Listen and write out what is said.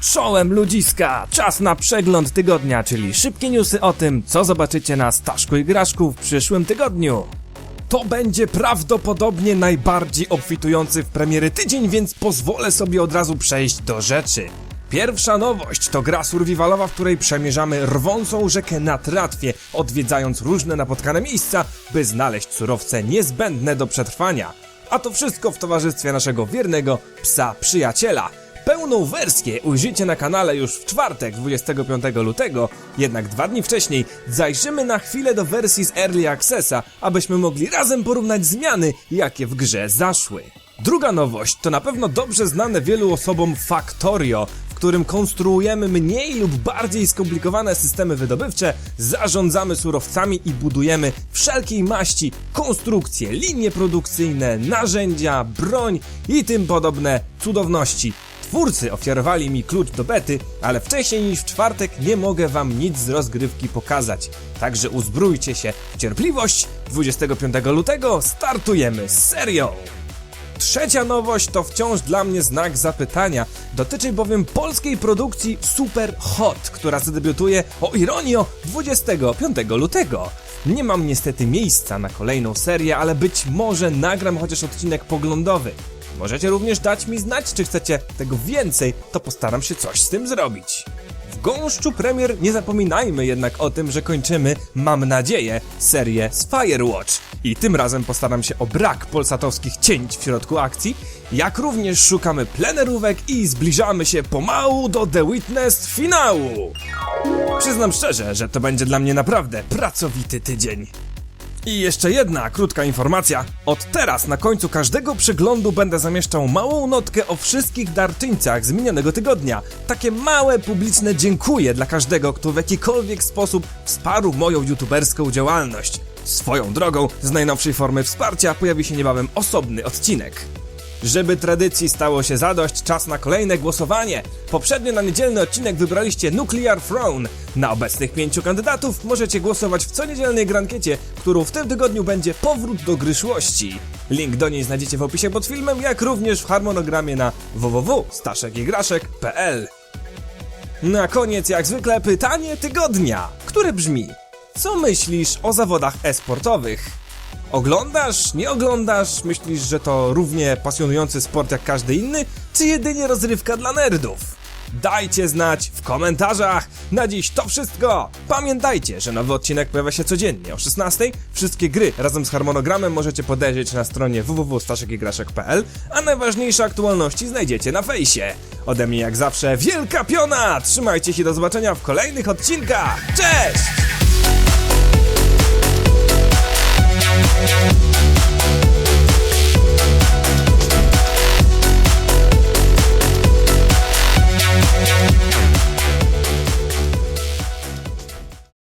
Czołem ludziska! Czas na przegląd tygodnia, czyli szybkie newsy o tym, co zobaczycie na Staszku i Graszku w przyszłym tygodniu. To będzie prawdopodobnie najbardziej obfitujący w premiery tydzień, więc pozwolę sobie od razu przejść do rzeczy. Pierwsza nowość to gra survivalowa, w której przemierzamy rwącą rzekę na tratwie, odwiedzając różne napotkane miejsca, by znaleźć surowce niezbędne do przetrwania. A to wszystko w towarzystwie naszego wiernego psa przyjaciela. Pełną wersję ujrzycie na kanale już w czwartek 25 lutego, jednak dwa dni wcześniej zajrzymy na chwilę do wersji z Early Accessa, abyśmy mogli razem porównać zmiany, jakie w grze zaszły. Druga nowość to na pewno dobrze znane wielu osobom Factorio, którym konstruujemy mniej lub bardziej skomplikowane systemy wydobywcze, zarządzamy surowcami i budujemy wszelkiej maści konstrukcje, linie produkcyjne, narzędzia, broń i tym podobne cudowności. Twórcy ofiarowali mi klucz do bety, ale wcześniej niż w czwartek nie mogę wam nic z rozgrywki pokazać. Także uzbrójcie się w cierpliwość. 25 lutego startujemy z serią. Trzecia nowość to wciąż dla mnie znak zapytania. Dotyczy bowiem polskiej produkcji Super Hot, która zadebiutuje, o ironio, 25 lutego. Nie mam niestety miejsca na kolejną serię, ale być może nagram chociaż odcinek poglądowy. Możecie również dać mi znać, czy chcecie tego więcej, to postaram się coś z tym zrobić. Gąszczu premier nie zapominajmy jednak o tym, że kończymy, mam nadzieję, serię z Firewatch. I tym razem postaram się o brak polsatowskich cięć w środku akcji, jak również szukamy plenerówek i zbliżamy się pomału do The Witness finału. Przyznam szczerze, że to będzie dla mnie naprawdę pracowity tydzień. I jeszcze jedna krótka informacja. Od teraz na końcu każdego przeglądu będę zamieszczał małą notkę o wszystkich darczyńcach z minionego tygodnia. Takie małe publiczne dziękuję dla każdego, kto w jakikolwiek sposób wsparł moją youtuberską działalność. Swoją drogą, z najnowszej formy wsparcia pojawi się niebawem osobny odcinek. Żeby tradycji stało się zadość, czas na kolejne głosowanie. Poprzednio na niedzielny odcinek wybraliście Nuclear Throne. Na obecnych pięciu kandydatów możecie głosować w co niedzielnej grankiecie, którą w tym tygodniu będzie powrót do gryszłości. Link do niej znajdziecie w opisie pod filmem, jak również w harmonogramie na www.staszekigraszek.pl Na koniec, jak zwykle, pytanie tygodnia, które brzmi: Co myślisz o zawodach e-sportowych? Oglądasz, nie oglądasz, myślisz, że to równie pasjonujący sport jak każdy inny, czy jedynie rozrywka dla nerdów? Dajcie znać w komentarzach! Na dziś to wszystko! Pamiętajcie, że nowy odcinek pojawia się codziennie o 16. Wszystkie gry razem z harmonogramem możecie podejrzeć na stronie www.staszekigraszek.pl, a najważniejsze aktualności znajdziecie na fejsie. Ode mnie jak zawsze wielka piona! Trzymajcie się do zobaczenia w kolejnych odcinkach! Cześć!